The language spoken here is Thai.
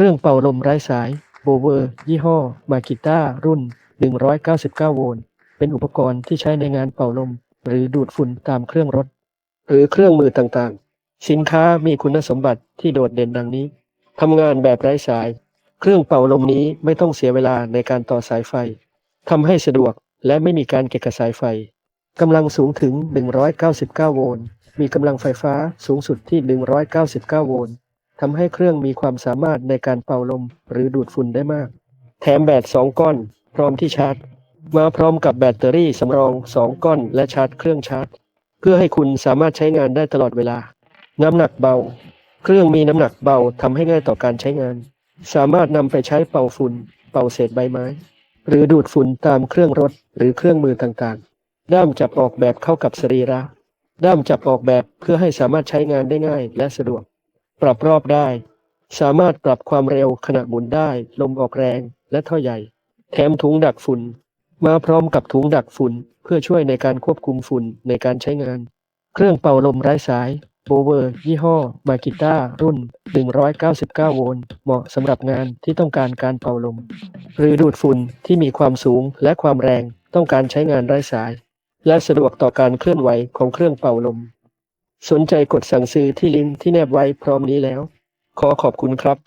เครื่องเป่าลมไร้สายโบเวอร์ยี่ห้อมากิต้ารุ่น 199 โวลต์ เป็นอุปกรณ์ที่ใช้ในงานเป่าลม หรือดูดฝุ่นตามเครื่องรถ หรือเครื่องมือต่างๆ สินค้ามีคุณสมบัติที่โดดเด่นดังนี้ ทำงานแบบไร้สาย เครื่องเป่าลมนี้ไม่ต้องเสียเวลาในการต่อสายไฟ ทำให้สะดวกและไม่มีการเกะกะสายไฟกำลังสูงถึง 199 โวลต์ มีกำลังไฟฟ้าสูงสุดที่ 199 โวลต์ ทำให้เครื่องมีความสามารถในการเป่าลมหรือดูดฝุ่นได้มาก แถมแบต 2 ก้อน พร้อมที่ชาร์จ มาพร้อมกับแบตเตอรี่สำรอง 2 ก้อน และชาร์จเครื่องชาร์จ เพื่อให้คุณสามารถใช้งานได้ตลอดเวลา น้ำหนักเบา เครื่องมีน้ำหนักเบาทำให้ง่ายต่อการใช้งาน สามารถนำไปใช้เป่าฝุ่น เป่าเศษใบไม้ หรือดูดฝุ่นตามเครื่องรถหรือเครื่องมือต่างๆ ด้ามจับออกแบบเข้ากับสรีระด้ามจับออกแบบเพื่อให้สามารถใช้งานได้ง่ายและสะดวก ปรับรอบได้ สามารถปรับความเร็วขณะหมุนได้ ลมออกแรงและท่อใหญ่ แถมถุงดักฝุ่น มาพร้อมกับถุงดักฝุ่น เพื่อช่วยในการควบคุมฝุ่นในการใช้งาน เครื่องเป่าลมไร้สายโบเวอร์ ยี่ห้อมากิต้ารุ่น 199 โวลต์เหมาะสำหรับงานที่ต้องการการเป่าลม หรือดูดฝุ่นที่มีความสูงและความแรงต้องการใช้งานไร้สาย และสะดวกต่อการเคลื่อนไหวของเครื่องเป่าลม สนใจกดสั่งซื้อที่ลิงก์ที่แนบไว้พร้อมนี้แล้ว ขอขอบคุณครับ